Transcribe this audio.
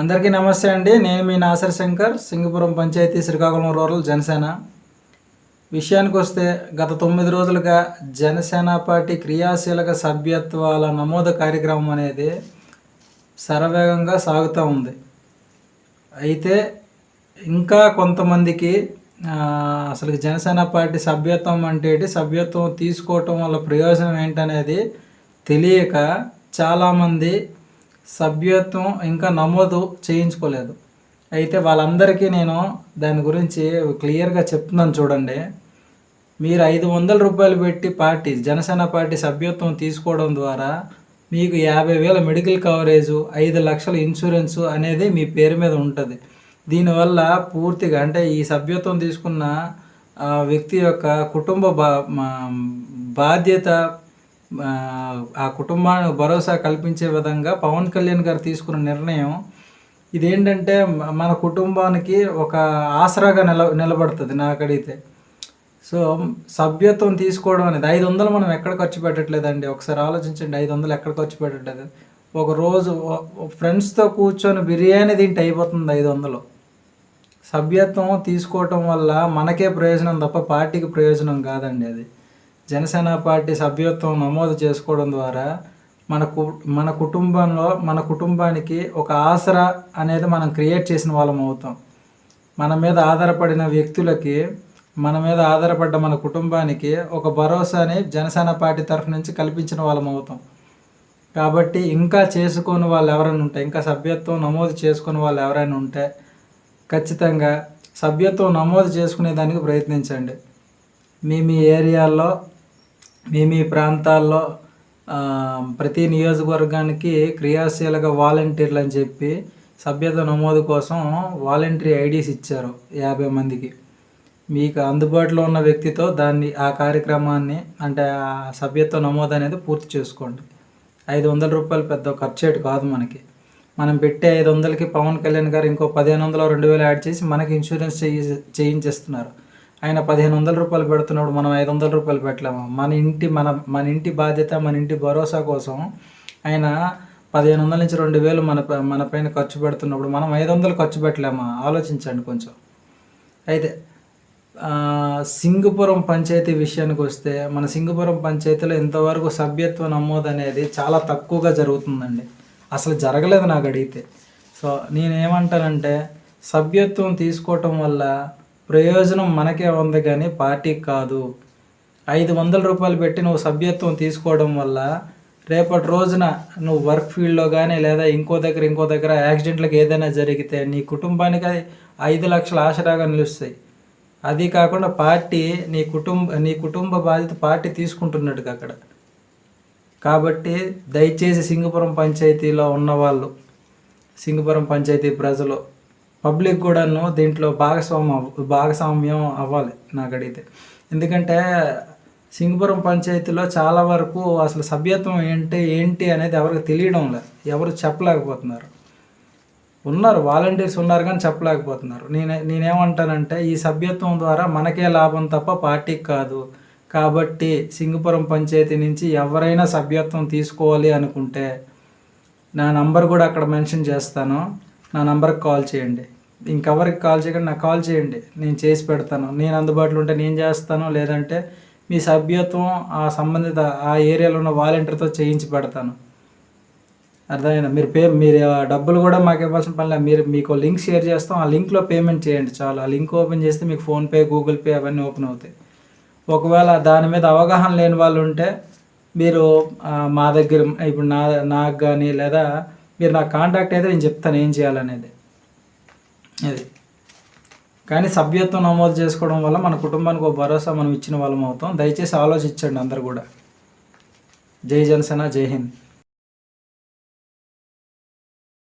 అందరికీ నమస్తే అండి. నేను మీ నాసర్ శంకర్ సింగపురం పంచాయతీ శ్రీకాకుళం రూరల్ జనసేన. విషయానికి వస్తే గత తొమ్మిది రోజులుగా జనసేన పార్టీ క్రియాశీలక సభ్యత్వాల నమోదు కార్యక్రమం అనేది శరవేగంగా సాగుతూ ఉంది. అయితే ఇంకా కొంతమందికి అసలు జనసేన పార్టీ సభ్యత్వం అంటే సభ్యత్వం తీసుకోవటం వల్ల ప్రయోజనం ఏంటనేది తెలియక చాలామంది సభ్యత్వం ఇంకా నమోదు చేయించుకోలేదు. అయితే వాళ్ళందరికీ నేను దాని గురించి క్లియర్గా చెప్తున్నాను చూడండి. మీరు ఐదు వందల రూపాయలు పెట్టి పార్టీ జనసేన పార్టీ సభ్యత్వం తీసుకోవడం ద్వారా మీకు యాభై వేల మెడికల్ కవరేజు ఐదు లక్షల ఇన్సూరెన్సు అనేది మీ పేరు మీద ఉంటుంది. దీనివల్ల పూర్తిగా అంటే ఈ సభ్యత్వం తీసుకున్న వ్యక్తి యొక్క కుటుంబ బా బాధ్యత ఆ, కుటుంబాన్ని కుటుంబానికి భరోసా కల్పించే విధంగా పవన్ కళ్యాణ్ గారు తీసుకున్న నిర్ణయం ఇదేంటంటే మన కుటుంబానికి ఒక ఆసరాగా నిల నిలబడుతుంది నాకడిగితే. సో సభ్యత్వం తీసుకోవడం అనేది ఐదు వందలు మనం ఎక్కడ ఖర్చు పెట్టట్లేదండి. ఒకసారి ఆలోచించండి ఐదు వందలు ఎక్కడ ఖర్చు పెట్టట్లేదు. ఒక రోజు ఫ్రెండ్స్తో కూర్చొని బిర్యానీ తింటే అయిపోతుంది ఐదు వందలు. సభ్యత్వం తీసుకోవటం వల్ల మనకే ప్రయోజనం తప్ప పార్టీకి ప్రయోజనం కాదండి అది. జనసేన పార్టీ సభ్యత్వం నమోదు చేసుకోవడం ద్వారా మన కు మన కుటుంబంలో మన కుటుంబానికి ఒక ఆసరా అనేది మనం క్రియేట్ చేసిన వాళ్ళం అవుతాం. మన మీద ఆధారపడిన వ్యక్తులకి మన మీద ఆధారపడ్డ మన కుటుంబానికి ఒక భరోసాని జనసేన పార్టీ తరఫు నుంచి కల్పించిన వాళ్ళం అవుతాం. కాబట్టి ఇంకా చేసుకొని వాళ్ళు ఎవరైనా ఉంటే ఇంకా సభ్యత్వం నమోదు చేసుకుని వాళ్ళు ఎవరైనా ఉంటే ఖచ్చితంగా సభ్యత్వం నమోదు చేసుకునే దానికి ప్రయత్నించండి. మీ మీ ఏరియాల్లో మేము ఈ ప్రాంతాల్లో ప్రతి నియోజకవర్గానికి క్రియాశీలక వాలంటీర్లు అని చెప్పి సభ్యత నమోదు కోసం వాలంటరీ ఐడీస్ ఇచ్చారు యాభై మందికి. మీకు అందుబాటులో ఉన్న వ్యక్తితో దాన్ని ఆ కార్యక్రమాన్ని అంటే ఆ సభ్యత్వ నమోదు అనేది పూర్తి చేసుకోండి. ఐదు వందల రూపాయలు పెద్ద ఖర్చేటు కాదు మనకి. మనం పెట్టే ఐదు వందలకి పవన్ కళ్యాణ్ గారు ఇంకో పదిహేను వందలు రెండు వేలు యాడ్ చేసి మనకి ఇన్సూరెన్స్ చేయి చేయించేస్తున్నారు. ఆయన పదిహేను వందల రూపాయలు పెడుతున్నాడు మనం ఐదు వందల రూపాయలు పెట్టలేము. మన ఇంటి మన మన ఇంటి బాధ్యత మన ఇంటి భరోసా కోసం ఆయన పదిహేను వందల నుంచి రెండు వేలు మన మన పైన ఖర్చు పెడుతున్నప్పుడు మనం ఐదు వందలు ఖర్చు పెట్టలేమా? ఆలోచించండి కొంచెం. అయితే సింగపురం పంచాయతీ విషయానికి వస్తే మన సింగపురం పంచాయతీలో ఇంతవరకు సభ్యత్వ నమోదు అనేది చాలా తక్కువగా జరుగుతుందండి. అసలు జరగలేదు నాకు అడిగితే. సో నేనేమంటానంటే సభ్యత్వం తీసుకోవటం వల్ల ప్రయోజనం మనకే ఉంది కానీ పార్టీకి కాదు. ఐదు వందల రూపాయలు పెట్టి నువ్వు సభ్యత్వం తీసుకోవడం వల్ల రేపటి రోజున నువ్వు వర్క్ ఫీల్డ్లో కానీ లేదా ఇంకో దగ్గర ఇంకో దగ్గర యాక్సిడెంట్లకు ఏదైనా జరిగితే నీ కుటుంబానికి ఐదు లక్షల ఆశరాగా నిలుస్తాయి. అది కాకుండా పార్టీ నీ కుటుంబ నీ కుటుంబ బాధ్యత పార్టీ తీసుకుంటున్నట్టుగా అక్కడ. కాబట్టి దయచేసి సింగపురం పంచాయతీలో ఉన్నవాళ్ళు సింగపురం పంచాయతీ ప్రజలు పబ్లిక్ కూడాను దీంట్లో భాగస్వామ్యం భాగస్వామ్యం అవ్వాలి నాకు అడిగితే. ఎందుకంటే సింగపురం పంచాయతీలో చాలా వరకు అసలు సభ్యత్వం ఏంటి ఏంటి అనేది ఎవరికి తెలియడం లేదు. ఎవరు చెప్పలేకపోతున్నారు. ఉన్నారు వాలంటీర్స్ ఉన్నారు కానీ చెప్పలేకపోతున్నారు. నేనే నేనేమంటానంటే ఈ సభ్యత్వం ద్వారా మనకే లాభం తప్ప పార్టీకి కాదు. కాబట్టి సింగపురం పంచాయతీ నుంచి ఎవరైనా సభ్యత్వం తీసుకోవాలి అనుకుంటే నా నంబర్ కూడా అక్కడ మెన్షన్ చేస్తాను. నా నంబర్కి కాల్ చేయండి. ఇంకెవరికి కాల్ చేయకుండా నాకు కాల్ చేయండి. నేను చేసి పెడతాను. నేను అందుబాటులో ఉంటే నేను చేస్తాను. లేదంటే మీ సభ్యత్వం ఆ సంబంధిత ఆ ఏరియాలో ఉన్న వాలంటీర్తో చేయించి పెడతాను. అర్థమైనా మీరు పే మీరు డబ్బులు కూడా మాకు ఇవ్వాల్సిన పని లేదు. మీరు మీకు లింక్ షేర్ చేస్తాం. ఆ లింక్లో పేమెంట్ చేయండి చాలు. ఆ లింక్ ఓపెన్ చేస్తే మీకు ఫోన్పే గూగుల్ పే అవన్నీ ఓపెన్ అవుతాయి. ఒకవేళ దాని మీద అవగాహన లేని వాళ్ళు ఉంటే మీరు మా దగ్గర ఇప్పుడు నా నాకు కానీ లేదా మీరు నాకు కాంటాక్ట్ అయితే నేను చెప్తాను ఏం చేయాలనేది. అది. కానీ సభ్యత్వం నమోదు చేసుకోవడం వల్ల మన కుటుంబానికి ఒక భరోసా మనం ఇచ్చిన వాళ్ళం అవుతాం. దయచేసి ఆలోచించండి అందరు కూడా. జై జనసేన జై హింద్.